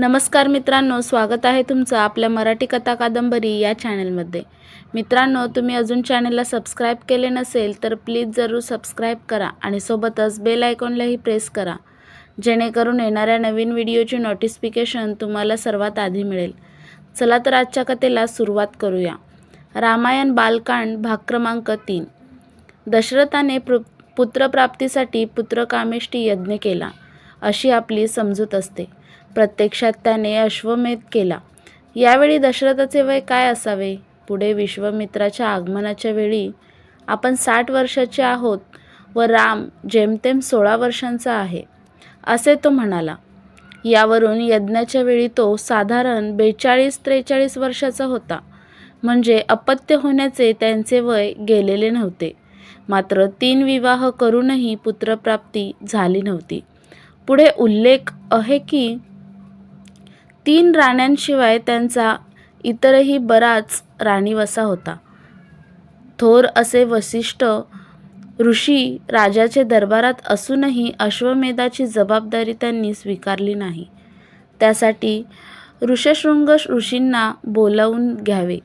नमस्कार मित्रांनो स्वागत आहे तुमचं आपल्या मराठी कथा कादंबरी या चॅनलमध्ये. मित्रांनो तुम्ही अजून चॅनलला सबस्क्राईब केले नसेल तर प्लीज जरूर सबस्क्राईब करा आणि सोबतच बेल आयकॉनलाही प्रेस करा. जेणेकरून येणाऱ्या नवीन व्हिडिओची नोटिफिकेशन तुम्हाला सर्वात आधी मिळेल. चला तर आजच्या कथेला सुरुवात करूया. रामायण बालकांड भाग क्रमांक तीन. दशरथाने पृ पुत्रप्राप्तीसाठी पुत्रकामेष्टी यज्ञ केला. अशी आपली समजूत असते. प्रत्यक्षात त्याने अश्वमेध केला. यावेळी दशरथाचे वय काय असावे? पुढे विश्वामित्राच्या आगमनाच्या वेळी आपण साठ वर्षाचे आहोत व राम जेमतेम सोळा वर्षांचा आहे असे तो म्हणाला. यावरून यज्ञाच्या वेळी तो साधारण बेचाळीस त्रेचाळीस वर्षाचा होता. म्हणजे अपत्य होण्याचे त्यांचे वय गेलेले नव्हते. मात्र तीन विवाह करूनही पुत्रप्राप्ती झाली नव्हती. पुढे उल्लेख आहे की तीन राण्यांशिवाय त्यांचा इतरही बराच राणीवसा होता. थोर असे वसिष्ठ ऋषी राजाचे दरबारात असूनही अश्वमेधाची जबाबदारी त्यांनी स्वीकारली नाही. त्यासाठी ऋषशृंग ऋषींना बोलावून घ्यावे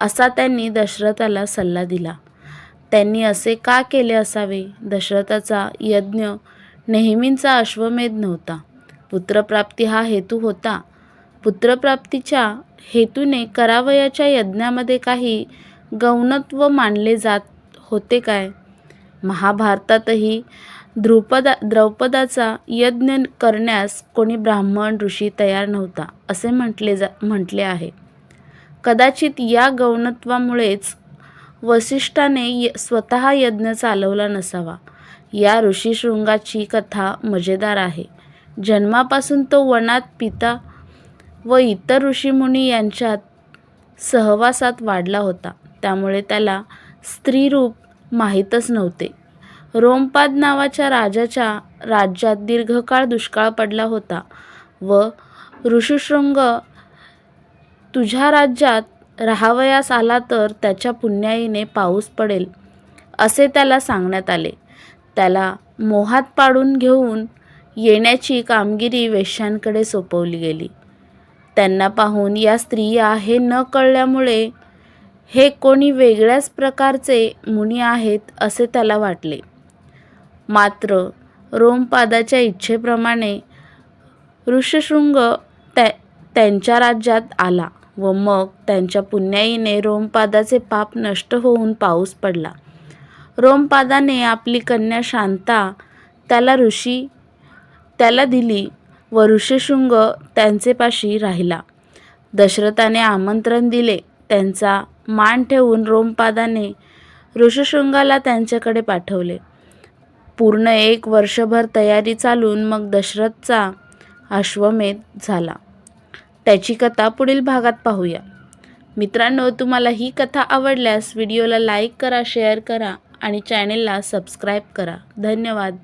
असा त्यांनी दशरथाला सल्ला दिला. त्यांनी असे का केले असावे? दशरथाचा यज्ञ नेहमींचा अश्वमेध नव्हता. पुत्रप्राप्ती हा हेतू होता. पुत्रप्राप्तीच्या हेतूने करावयाच्या यज्ञामध्ये काही गौणत्व मानले जात होते काय? महाभारतातही द्रुपदा द्रौपदाचा यज्ञ करण्यास कोणी ब्राह्मण ऋषी तयार नव्हता असे म्हटले जा म्हटले आहे. कदाचित या गौणत्वामुळेच वसिष्ठाने य स्वतः यज्ञ चालवला नसावा. या ऋषीशृंगाची कथा मजेदार आहे. जन्मापासून तो वनात पिता व इतर ऋषीमुनी यांच्यात सहवासात वाढला होता. त्यामुळे त्याला स्त्रीरूप माहीतच नव्हते. रोमपाद नावाच्या राजाच्या राज्यात दीर्घकाळ दुष्काळ पडला होता व ऋषुशृंग तुझ्या राज्यात राहावयास आला तर त्याच्या पुण्याईने पाऊस पडेल असे त्याला सांगण्यात आले. त्याला मोहात पाडून घेऊन येण्याची कामगिरी वेश्यांकडे सोपवली गेली. त्यांना पाहून या स्त्रिया हे न कळल्यामुळे हे कोणी वेगळ्याच प्रकारचे मुनी आहेत असे त्याला वाटले. मात्र रोमपादाच्या इच्छेप्रमाणे ऋषशृंग त्या त्यांच्या राज्यात आला व मग त्यांच्या पुण्याईने रोमपादाचे पाप नष्ट होऊन पाऊस पडला. रोमपादाने आपली कन्या शांता त्याला ऋषी त्याला दिली व ऋषशृंग त्यांचेपाशी राहिला. दशरथाने आमंत्रण दिले त्यांचा मान ठेवून रोमपादाने ऋषशृंगाला त्यांच्याकडे पाठवले. पूर्ण एक वर्षभर तयारी चालून मग दशरथचा अश्वमेध झाला. त्याची कथा पुढील भागात पाहूया. मित्रांनो तुम्हाला ही कथा आवडल्यास व्हिडिओला लाईक करा शेअर करा आणि चॅनेलला सबस्क्राईब करा. धन्यवाद.